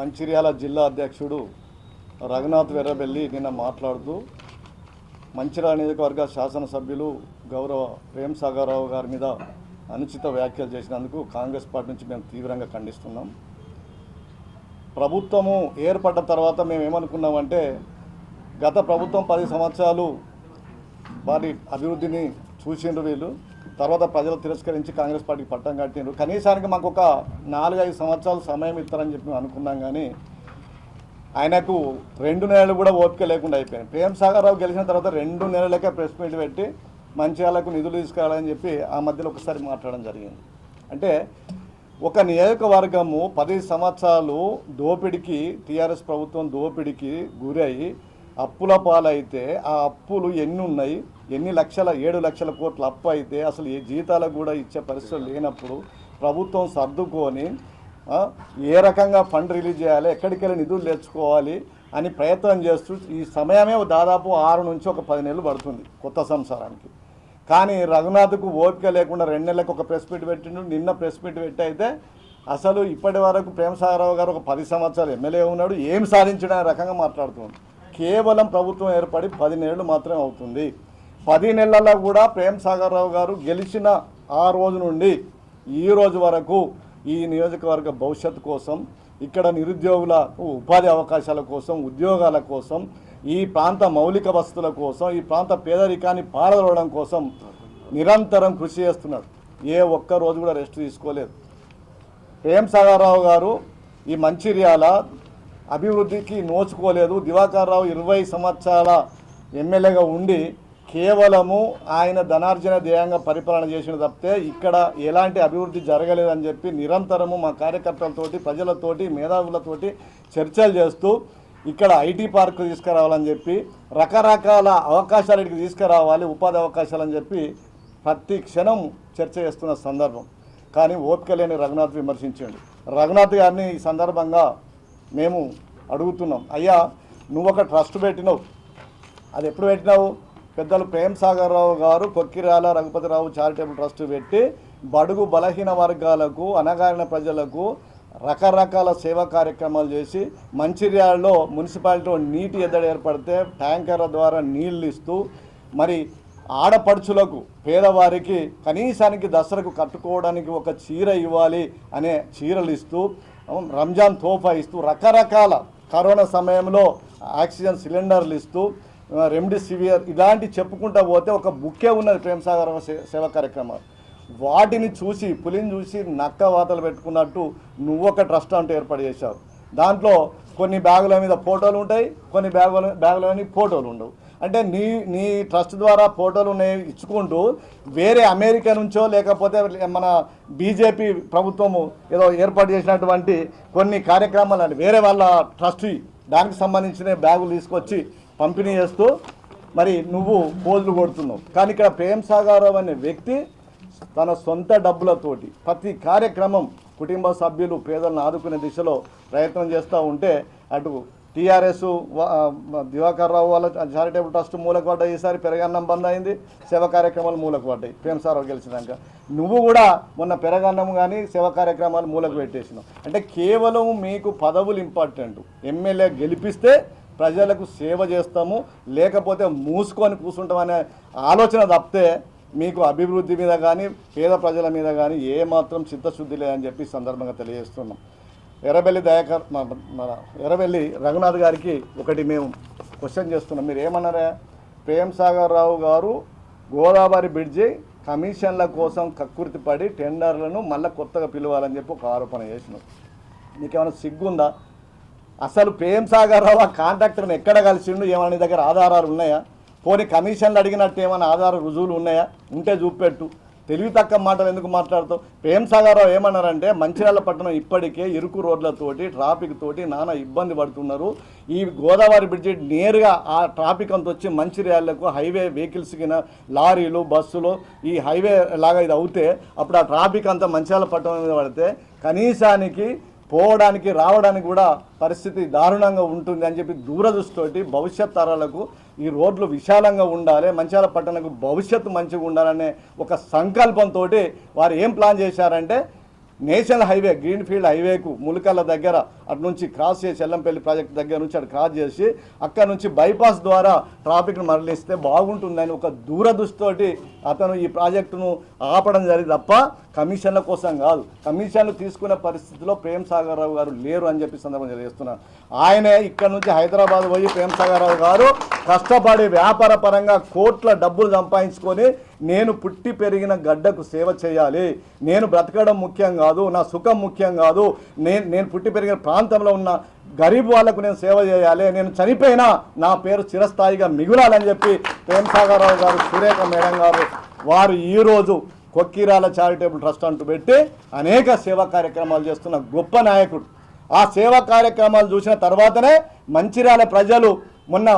మంచిర్యాల జిల్లా అధ్యక్షుడు రఘునాథ్ వెర్రబెల్లి నిన్న మాట్లాడుతూ మంచిర్యాల నియోజకవర్గ శాసనసభ్యులు గౌరవ ప్రేమ్ సాగర్రావు గారి మీద అనుచిత వ్యాఖ్యలు చేసినందుకు కాంగ్రెస్ పార్టీ నుంచి మేము తీవ్రంగా ఖండిస్తున్నాం. ప్రభుత్వము ఏర్పడ్డ తర్వాత మేము ఏమనుకున్నామంటే గత ప్రభుత్వం పది సంవత్సరాలు వారి అభివృద్ధిని చూసిండ్రు వీళ్ళు. తర్వాత ప్రజలు తిరస్కరించి కాంగ్రెస్ పార్టీకి పట్టం కట్టిండ్రు. కనీసానికి మాకు ఒక నాలుగైదు సంవత్సరాలు సమయం ఇస్తారని చెప్పి మేము అనుకున్నాం కానీ ఆయనకు రెండు నెలలు కూడా ఓపిక లేకుండా అయిపోయింది. ప్రేమ్ సాగర్ రావు గెలిచిన తర్వాత రెండు నెలలకే ప్రెస్ మీట్ పెట్టి మంచిర్యాలకు నిధులు తీసుకురావాలని చెప్పి ఆ మధ్యలో ఒకసారి మాట్లాడడం జరిగింది. అంటే ఒక నియోజకవర్గము పది సంవత్సరాలు దోపిడికి టీఆర్ఎస్ ప్రభుత్వం దోపిడికి గురై అప్పుల పాలైతే ఆ అప్పులు ఎన్ని ఉన్నాయి ఎన్ని లక్షల ఏడు లక్షల కోట్ల అప్పు అయితే అసలు ఏ జీతాలకు కూడా ఇచ్చే పరిస్థితులు లేనప్పుడు ప్రభుత్వం సర్దుకొని ఏ రకంగా ఫండ్ రిలీజ్ చేయాలి ఎక్కడికి వెళ్ళి నిధులు తెచ్చుకోవాలి అని ప్రయత్నం చేస్తూ ఈ సమయమే దాదాపు ఆరు నుంచి ఒక పది నెలలు పడుతుంది కొత్త సంసారానికి కానీ రఘునాథ్కు ఓపిక లేకుండా రెండు నెలలకు ఒక ప్రెస్ మీట్ పెట్టిండు. నిన్న ప్రెస్ మీట్ పెట్టి అయితే అసలు ఇప్పటి వరకు ప్రేమసాగరరావు గారు ఒక పది సంవత్సరాలు ఎమ్మెల్యే ఉన్నాడు. ఏం సాధించడం రకంగా మాట్లాడుతుంది. కేవలం ప్రభుత్వం ఏర్పడి పది నెలలు మాత్రమే అవుతుంది. పది నెలల్లో కూడా ప్రేమ్ సాగర్రావు గారు గెలిచిన ఆ రోజు నుండి ఈ రోజు వరకు ఈ నియోజకవర్గ భవిష్యత్తు కోసం ఇక్కడ నిరుద్యోగుల ఉపాధి అవకాశాల కోసం ఉద్యోగాల కోసం ఈ ప్రాంత మౌలిక వసతుల కోసం ఈ ప్రాంత పేదరికాన్ని పారదోలడం కోసం నిరంతరం కృషి చేస్తున్నాడు ఏ ఒక్క రోజు కూడా రెస్ట్ తీసుకోలేదు. ప్రేమ్ సాగర్రావు గారు ఈ మంచిర్యాల అభివృద్ధికి నోచుకోలేదు. దివాకర్ రావు ఇరవై సంవత్సరాల ఎమ్మెల్యేగా ఉండి కేవలము ఆయన ధనార్జన ధ్యేయంగా పరిపాలన చేసిన తప్పితే ఇక్కడ ఎలాంటి అభివృద్ధి జరగలేదని చెప్పి నిరంతరము మా కార్యకర్తలతోటి ప్రజలతోటి మేధావులతోటి చర్చలు చేస్తూ ఇక్కడ ఐటీ పార్క్ తీసుకురావాలని చెప్పి రకరకాల అవకాశాలు ఇక్కడికి తీసుకురావాలి ఉపాధి అవకాశాలని చెప్పి ప్రతి క్షణం చర్చ చేస్తున్న సందర్భం. కానీ ఓపిక లేని రఘునాథ్ విమర్శించండి. రఘునాథ్ గారిని ఈ సందర్భంగా మేము అడుగుతున్నాం అయ్యా నువ్వు ఒక ట్రస్ట్ పెట్టినావు. అది ఎప్పుడు పెట్టినావు? పెద్దలు ప్రేమ్ సాగర్ రావు గారు కొక్కిరాల రఘుపతిరావు చారిటబుల్ ట్రస్ట్ పెట్టి బడుగు బలహీన వర్గాలకు అనగారిన ప్రజలకు రకరకాల సేవా కార్యక్రమాలు చేసి మంచిర్యాలలో మున్సిపాలిటీలో నీటి ఎద్దడి ఏర్పడితే ట్యాంకర్ల ద్వారా నీళ్ళు ఇస్తూ మరి ఆడపడుచులకు పేదవారికి కనీసానికి దసరకు కట్టుకోవడానికి ఒక చీర ఇవ్వాలి అనే చీరలు ఇస్తూ రంజాన్ తోఫా ఇస్తూ రకరకాల కరోనా సమయంలో ఆక్సిజన్ సిలిండర్లు ఇస్తూ రెమ్డెసివియర్ ఇలాంటి చెప్పుకుంటా పోతే ఒక బుక్కే ఉన్నది ప్రేమ్ సాగర్ సేవ కార్యక్రమాలు వాటిని చూసి పులిని చూసి నక్క వాతలు పెట్టుకున్నట్టు నువ్వు ఒక ట్రస్ట్ అంటూ ఏర్పాటు చేశావు. దాంట్లో కొన్ని బ్యాగుల మీద ఫోటోలు ఉంటాయి కొన్ని బ్యాగుల బ్యాగుల మీద ఫోటోలు ఉండవు. అంటే నీ నీ ట్రస్ట్ ద్వారా ఫోటోలు ఉన్నాయి ఇచ్చుకుంటూ వేరే అమెరికా నుంచో లేకపోతే మన బీజేపీ ప్రభుత్వము ఏదో ఏర్పాటు చేసినటువంటి కొన్ని కార్యక్రమాలు అంటే వేరే వాళ్ళ ట్రస్ట్ దానికి సంబంధించిన బ్యాగులు తీసుకొచ్చి పంపిణీ చేస్తూ మరి నువ్వు పోజులు కొడుతున్నావు. కానీ ఇక్కడ ప్రేమ్ సాగారావు అనే వ్యక్తి తన సొంత డబ్బులతోటి ప్రతి కార్యక్రమం కుటుంబ సభ్యులు పేదలను ఆదుకునే దిశలో ప్రయత్నం చేస్తూ ఉంటే అటు టీఆర్ఎస్ దివాకర్ రావు వాళ్ళ చారిటబుల్ ట్రస్ట్ మూలకు పడ్డాయి. ఈసారి పెరగన్నం బంద్ అయింది. సేవ కార్యక్రమాలు మూలకు పడ్డాయి. ప్రేమసారావు గెలిచినాక. నువ్వు కూడా మొన్న పెరగన్నం కానీ సేవ కార్యక్రమాలు మూలకు పెట్టేసినావు. అంటే కేవలం మీకు పదవులు ఇంపార్టెంట్. ఎమ్మెల్యే గెలిపిస్తే ప్రజలకు సేవ చేస్తాము. లేకపోతే మూసుకొని కూర్చుంటామనే ఆలోచన తప్పితే మీకు అభివృద్ధి మీద కానీ పేద ప్రజల మీద కానీ ఏమాత్రం చిత్తశుద్ధి లేదని చెప్పి సందర్భంగా తెలియజేస్తున్నాం. ఎర్రబెల్లి దయాకర్ మన ఎర్రబెల్లి రఘునాథ్ గారికి ఒకటి మేము క్వశ్చన్ చేస్తున్నాం. మీరు ఏమన్నారా? ప్రేమ్ సాగర్ రావు గారు గోదావరి బ్రిడ్జి కమిషన్ల కోసం కక్కుర్తి పడి టెండర్లను మళ్ళీ కొత్తగా పిలవాలని చెప్పి ఒక ఆరోపణ చేసినాం. నీకేమైనా సిగ్గుందా? అసలు ప్రేమ్ సాగర్ రావు ఆ కాంట్రాక్టర్ని ఎక్కడ కలిసిండు? ఏమైనా నీ దగ్గర ఆధారాలు ఉన్నాయా? పోనీ కమిషన్లు అడిగినట్టు ఏమైనా ఆధార రుజువులు ఉన్నాయా? ఉంటే చూపెట్టు. తెలివి తక్కువ మాటలు ఎందుకు మాట్లాడుతావు? ప్రేమ్ సాగర్ రావు ఏమన్నారంటే మంచిర్యాల పట్టణం ఇప్పటికే ఇరుకు రోడ్లతోటి ట్రాఫిక్ తోటి నానా ఇబ్బంది పడుతున్నారు. ఈ గోదావరి బ్రిడ్జి నేరుగా ఆ ట్రాఫిక్ అంత వచ్చి మంచిర్యాలకు హైవే వెహికల్స్ కింద లారీలు బస్సులు ఈ హైవే లాగా ఇది అవుతే అప్పుడు ఆ ట్రాఫిక్ అంతా మంచిర్యాల పట్టణం మీద పడితే కనీసానికి పోవడానికి రావడానికి కూడా పరిస్థితి దారుణంగా ఉంటుంది అని చెప్పి దూరదృష్టితోటి భవిష్యత్ తరాలకు ఈ రోడ్లు విశాలంగా ఉండాలి మంచాల పట్టణకు భవిష్యత్తు మంచిగా ఉండాలనే ఒక సంకల్పంతో వారు ఏం ప్లాన్ చేశారంటే నేషనల్ హైవే గ్రీన్ ఫీల్డ్ హైవేకు ములకల్ల దగ్గర అటు నుంచి క్రాస్ చేసి ఎల్లంపల్లి ప్రాజెక్ట్ దగ్గర నుంచి అటు క్రాస్ చేసి అక్కడ నుంచి బైపాస్ ద్వారా ట్రాఫిక్ను మరలిస్తే బాగుంటుందని ఒక దూరదృష్టితోటి అతను ఈ ప్రాజెక్టును ఆపడం జరిగింది తప్ప కమిషన్ల కోసం కాదు. కమిషన్లు తీసుకునే పరిస్థితిలో ప్రేమ్ సాగర్ రావు గారు లేరు అని చెప్పి సందర్భంగా తెలియజేస్తున్నాను ఆయనే ఇక్కడ నుంచి హైదరాబాద్ పోయి ప్రేమ్ సాగర్ రావు గారు కష్టపడి వ్యాపార పరంగా కోట్ల డబ్బులు సంపాదించుకొని నేను పుట్టి పెరిగిన గడ్డకు సేవ చేయాలి. నేను బ్రతకడం ముఖ్యం కాదు నా సుఖం ముఖ్యం కాదు. నేను నేను పుట్టి పెరిగిన ప్రాంతంలో ఉన్న గరీబ్ వాళ్ళకు నేను సేవ చేయాలి. నేను చనిపోయినా నా పేరు చిరస్థాయిగా మిగులాలని చెప్పి ప్రేమసాగరరావు గారు సురేఖ మేడం గారు వారు ఈరోజు కొక్కిరాల చారిటబుల్ ట్రస్ట్ అంటూ పెట్టి అనేక సేవా కార్యక్రమాలు చేస్తున్న గొప్ప నాయకుడు. ఆ సేవా కార్యక్రమాలు చూసిన తర్వాతనే మంచిర్యాల ప్రజలు మొన్న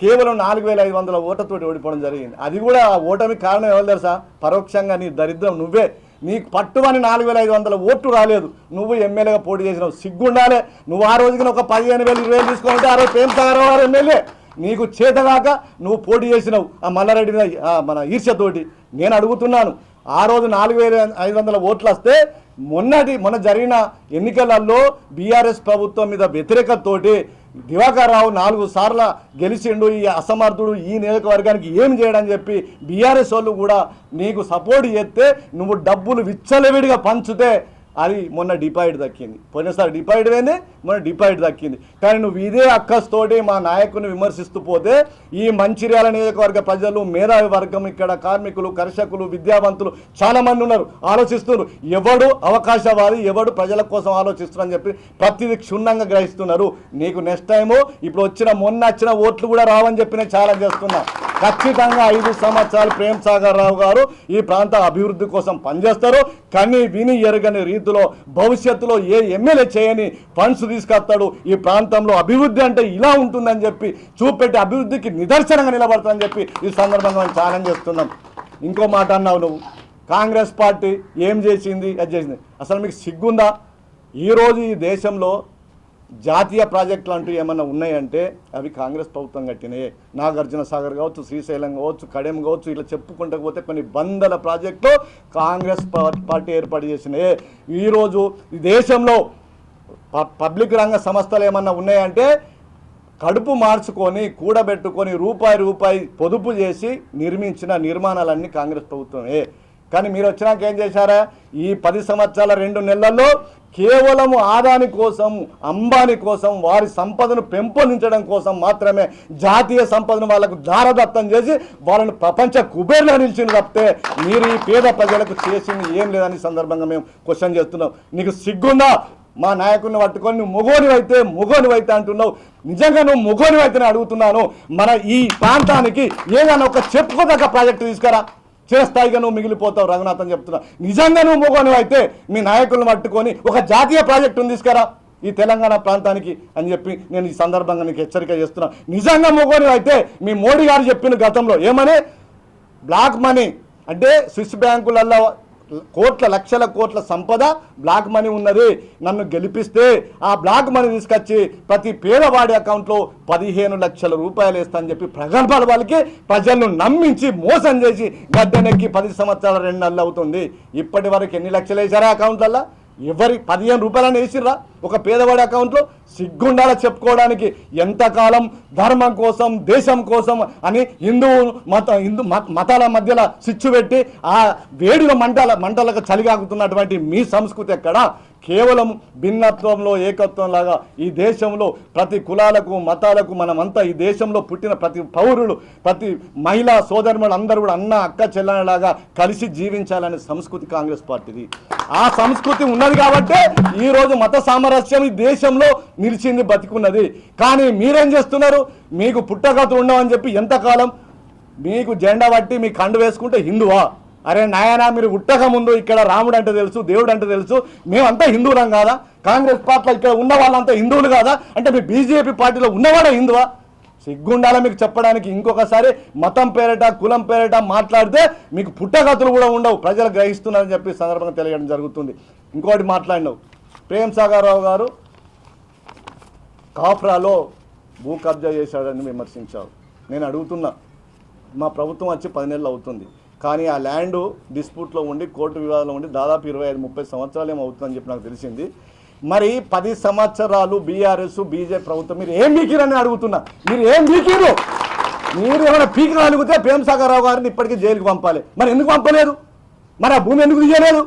కేవలం నాలుగు వేల ఐదు వందల ఓటతోటి ఓడిపోవడం జరిగింది. అది కూడా ఆ ఓటమి కారణం ఎవరు తెలుసా? పరోక్షంగా నీ దరిద్రం నువ్వే. నీకు పట్టుమని నాలుగు వేల ఐదు వందల ఓట్లు రాలేదు. నువ్వు ఎమ్మెల్యేగా పోటీ చేసినావు. సిగ్గుండాలే. నువ్వు ఆ రోజుకి ఒక పదిహేను వేలు ఇరవై వేలు తీసుకుంటే ఆ రోజు ప్రేమ్ సాగర్ ఎమ్మెల్యే. నీకు చేతగాక నువ్వు పోటీ చేసినావు. ఆ మల్లారెడ్డి మీద మన ఈర్ష్యతోటి. నేను అడుగుతున్నాను. ఆ రోజు నాలుగు వేల ఐదు వందల ఓట్లు వస్తే మొన్నటి మొన్న జరిగిన ఎన్నికలలో బీఆర్ఎస్ ప్రభుత్వం మీద వ్యతిరేకతతోటి దివాకర్ రావు నాలుగు సార్ల గెలిచిండు ఈ అసమర్థుడు ఈ నియోజకవర్గానికి ఏం చేయడని చెప్పి బీఆర్ఎస్ వాళ్ళు కూడా నీకు సపోర్ట్ చేస్తే నువ్వు డబ్బులు విచ్చలవిడిగా పంచితే అది మొన్న డిపాయిడ్ దక్కింది. పోయినసారి డిపాయిడ్ పోయింది మొన్న డిపాయిడ్ దక్కింది. కానీ నువ్వు ఇదే అక్కస్తోటి మా నాయకుని విమర్శిస్తూ పోతే ఈ మంచిర్యాల నియోజకవర్గ ప్రజలు మేధావి వర్గం ఇక్కడ కార్మికులు కర్షకులు విద్యావంతులు చాలామంది ఉన్నారు. ఆలోచిస్తున్నారు. ఎవడు అవకాశవాది ఎవడు ప్రజల కోసం ఆలోచిస్తున్నారని చెప్పి ప్రతిదీ క్షుణ్ణంగా గ్రహిస్తున్నారు. నీకు నెక్స్ట్ టైము ఇప్పుడు వచ్చిన మొన్న వచ్చిన ఓట్లు కూడా రావని చెప్పి నేను ఛాలెంజ్ చేస్తున్నా. ఖచ్చితంగా ఐదు సంవత్సరాలు ప్రేమ్ సాగర్ రావు గారు ఈ ప్రాంత అభివృద్ధి కోసం పనిచేస్తారు. కానీ విని ఎరగని రీతిలో భవిష్యత్తులో ఏ ఎమ్మెల్యే చేయని ఫండ్స్ తీసుకొస్తాడు. ఈ ప్రాంతంలో అభివృద్ధి అంటే ఇలా ఉంటుందని చెప్పి చూపెట్టి అభివృద్ధికి నిదర్శనంగా నిలబడతానని చెప్పి ఈ సందర్భంగా మేము ఛాలెంజ్ చేస్తున్నాం. ఇంకో మాట అన్నావు నువ్వు. కాంగ్రెస్ పార్టీ ఏం చేసింది? అది చేసింది. అసలు మీకు సిగ్గుందా? ఈరోజు ఈ దేశంలో జాతీయ ప్రాజెక్టులు అంటూ ఏమన్నా ఉన్నాయంటే అవి కాంగ్రెస్ ప్రభుత్వం కట్టినాయి. నాగార్జున సాగర్ కావచ్చు శ్రీశైలం కావచ్చు కడెం కావచ్చు ఇట్లా చెప్పుకుంటూ పోతే కొన్ని వందల ప్రాజెక్టులు కాంగ్రెస్ పార్టీ ఏర్పాటు చేసినాయి. ఈరోజు దేశంలో పబ్లిక్ రంగ సంస్థలు ఏమన్నా ఉన్నాయంటే కడుపు మార్చుకొని కూడబెట్టుకొని రూపాయి రూపాయి పొదుపు చేసి నిర్మించిన నిర్మాణాలన్నీ కాంగ్రెస్ ప్రభుత్వమే. కానీ మీరు వచ్చినాక ఏం చేశారా? ఈ పది సంవత్సరాల రెండు నెలల్లో కేవలం ఆదాని కోసం అంబానీ కోసం వారి సంపదను పెంపొందించడం కోసం మాత్రమే జాతీయ సంపదను వాళ్ళకు దారదత్తం చేసి వాళ్ళని ప్రపంచ కుబేర్లో నిలిచింది తప్పితే మీరు ఈ పేద ప్రజలకు చేసింది ఏం లేదని సందర్భంగా మేము క్వశ్చన్ చేస్తున్నాం. నీకు సిగ్గుందా? మా నాయకుడిని పట్టుకొని నువ్వు మొగోనివైతే మొగోనివైతే అంటున్నావు. నిజంగా నువ్వు మొగోనివైతేనే అడుగుతున్నాను. మన ఈ ప్రాంతానికి ఏదైనా ఒక చెప్పుకోదగ్గ ప్రాజెక్టు తీసుకురా. చిరస్థాయిగా నువ్వు మిగిలిపోతావు రఘునాథ్ అని చెప్తున్నా. నిజంగా నువ్వు మొగోనివైతే మీ నాయకులను పట్టుకొని ఒక జాతీయ ప్రాజెక్టును తీసుకురా. ఈ తెలంగాణ ప్రాంతానికి అని చెప్పి నేను ఈ సందర్భంగా నీకు హెచ్చరిక చేస్తున్నా. నిజంగా మొగోనివైతే మీ మోడీ గారు చెప్పిన గతంలో ఏమని? Black money. అంటే స్విస్ బ్యాంకులలో కోట్ల లక్షల కోట్ల సంపద బ్లాక్ మనీ ఉన్నది. నన్ను గెలిపిస్తే ఆ బ్లాక్ మనీ తీసుకొచ్చి ప్రతి పేదవాడి అకౌంట్లో పదిహేను లక్షల రూపాయలు వేస్తా అని చెప్పి ప్రగల్భాల వాళ్ళకి ప్రజలను నమ్మించి మోసం చేసి గద్దెనెక్కి పది సంవత్సరాల రెండు నెలలు అవుతుంది. ఇప్పటి వరకు ఎన్ని లక్షలు వేసారా అకౌంట్లలో ఎవరి పదిహేను రూపాయలని వేసిర్రా? ఒక పేదవాడి అకౌంట్లో సిగ్గుండాల చెప్పుకోవడానికి? ఎంతకాలం ధర్మం కోసం దేశం కోసం అని హిందూ మత హిందూ మత- మతాల మధ్యలో సిచ్చు పెట్టి ఆ వేడిలో మంటల మంటలకు చలిగాకుతున్నటువంటి మీ సంస్కృతి ఎక్కడ? కేవలం భిన్నత్వంలో ఏకత్వం లాగా ఈ దేశంలో ప్రతి కులాలకు మతాలకు మనమంతా ఈ దేశంలో పుట్టిన ప్రతి పౌరులు ప్రతి మహిళా సోదరులు అందరూ కూడా అన్న అక్క చెల్లెలాగా కలిసి జీవించాలనే సంస్కృతి కాంగ్రెస్ పార్టీది. ఆ సంస్కృతి ఉన్నది కాబట్టే ఈ రోజు మత సామరస్యం ఈ దేశంలో నిలిచింది బతికున్నది. కానీ మీరేం చేస్తున్నారు? మీకు పుట్టగతులు ఉండవని చెప్పి ఎంతకాలం మీకు జెండా పట్టి మీ కండు వేసుకుంటే హిందువా? అరే నాయనా మీరు ఉట్టక ముందు ఇక్కడ రాముడు అంటే తెలుసు దేవుడు అంటే తెలుసు. మేమంతా హిందువులం కాదా? కాంగ్రెస్ పార్టీలో ఇక్కడ ఉన్న వాళ్ళంతా హిందువులు కాదా? అంటే మీ బీజేపీ పార్టీలో ఉన్నవాడే హిందువా? సిగ్గుండాల మీకు చెప్పడానికి ఇంకొకసారి మతం పేరట కులం పేరట మాట్లాడితే మీకు పుట్టగతులు కూడా ఉండవు. ప్రజలు గ్రహిస్తున్నారని చెప్పి సందర్భంగా తెలియడం జరుగుతుంది. ఇంకోటి మాట్లాడినావు. ప్రేమ్ సాగర్ గారు కాఫ్రాలో భూ కబ్జా చేశాడని విమర్శించారు. నేను అడుగుతున్నా మా ప్రభుత్వం వచ్చి పది నెలలు అవుతుంది. కానీ ఆ ల్యాండ్ డిస్ప్యూట్లో ఉండి కోర్టు వివాదంలో ఉండి దాదాపు ఇరవై ఐదు ముప్పై సంవత్సరాలు ఏమో అవుతుందని చెప్పి నాకు తెలిసింది. మరి పది సంవత్సరాలు బీఆర్ఎస్ బీజేపీ ప్రభుత్వం మీరు ఏం పీకిరని అడుగుతున్నా. మీరు ఏం పీకిరు మీరు ఏమైనా పీకి అడిగితే ప్రేమసాగరరావు గారిని ఇప్పటికీ జైలుకి పంపాలి. మరి ఎందుకు పంపలేదు? మరి ఆ భూమి ఎందుకు తీయలేదు?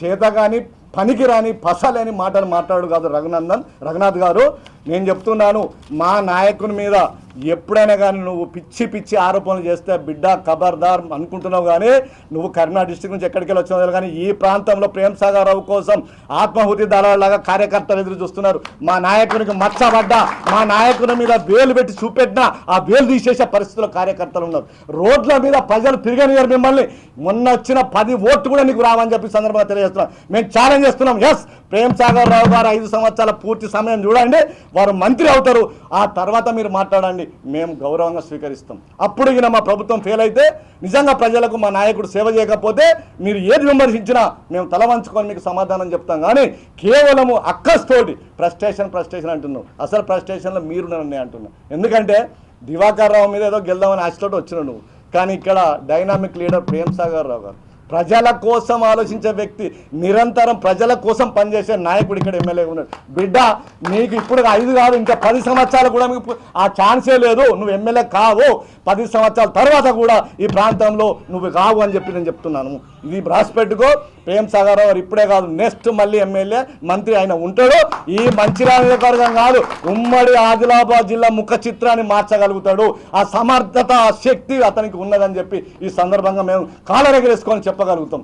చేత కానీ పనికిరాని పసలేని మాటలు మాట్లాడు కాదు రఘునందన్ రఘునాథ్ గారు. నేను చెప్తున్నాను మా నాయకుని మీద ఎప్పుడైనా కానీ నువ్వు పిచ్చి పిచ్చి ఆరోపణలు చేస్తే బిడ్డ ఖబర్దార్ అనుకుంటున్నావు కానీ నువ్వు కరీంనగర్ డిస్టిక్ నుంచి ఎక్కడికి వెళ్ళి వచ్చినావు కానీ ఈ ప్రాంతంలో ప్రేమసాగర్ రావు కోసం ఆత్మాహుతి దళాలలాగా కార్యకర్తలు ఎదురు చూస్తున్నారు. మా నాయకునికి మచ్చబడ్డా మా నాయకుని మీద వేలు పెట్టి చూపెట్టినా ఆ వేలు తీసేసే పరిస్థితుల్లో కార్యకర్తలు ఉన్నారు. రోడ్ల మీద ప్రజలు తిరగనియరు మిమ్మల్ని. మొన్న వచ్చిన పది ఓట్లు కూడా నీకు రావని చెప్పి సందర్భంగా తెలియజేస్తున్నాం. మేము ఛాలెంజ్ చేస్తున్నాం. ఎస్ ప్రేమ్ సాగర్ రావు గారు ఐదు సంవత్సరాల పూర్తి సమయం చూడండి. వారు మంత్రి అవుతారు. ఆ తర్వాత మీరు మాట్లాడండి. మేము గౌరవంగా స్వీకరిస్తాం. అప్పుడు ఇక మా ప్రభుత్వం ఫెయిల్ అయితే నిజంగా ప్రజలకు మా నాయకుడు సేవ చేయకపోతే మీరు ఏది విమర్శించినా మేము తల వంచుకొని మీకు సమాధానం చెప్తాం. కానీ కేవలము అక్కస్తోటి ఫ్రస్ట్రేషన్ ఫ్రస్ట్రేషన్ అంటున్నాం. అసలు ఫ్రస్ట్రేషన్లో మీరు నన్ను అంటున్నాం. ఎందుకంటే దివాకర్ రావు మీద ఏదో గెలుదామని ఆశతోటి వచ్చినావు నువ్వు. కానీ ఇక్కడ డైనామిక్ లీడర్ ప్రేమ్ సాగర్ రావు గారు. ప్రజల కోసం ఆలోచించే వ్యక్తి నిరంతరం ప్రజల కోసం పనిచేసే నాయకుడు ఇక్కడ ఎమ్మెల్యే ఉన్నాడు. బిడ్డ నీకు ఇప్పుడు ఐదు కాదు ఇంకా పది సంవత్సరాలు కూడా మీకు ఆ ఛాన్సే లేదు. నువ్వు ఎమ్మెల్యే కావు. పది సంవత్సరాల తర్వాత కూడా ఈ ప్రాంతంలో నువ్వు కావు అని చెప్పి నేను చెప్తున్నాను. ఇది రాసిపెట్టుకో ప్రేమ్ సాగర్ రావు ఇప్పుడే కాదు నెక్స్ట్ మళ్ళీ ఎమ్మెల్యే మంత్రి ఆయన ఉంటాడు. ఈ మంచిర్యాల నియోజకవర్గం కాదు ఉమ్మడి ఆదిలాబాద్ జిల్లా ముఖ చిత్రాన్ని మార్చగలుగుతాడు. ఆ సమర్థత ఆ శక్తి అతనికి ఉన్నదని చెప్పి ఈ సందర్భంగా మేము కాలరెగరేసుకొని చెప్పగలుగుతాం.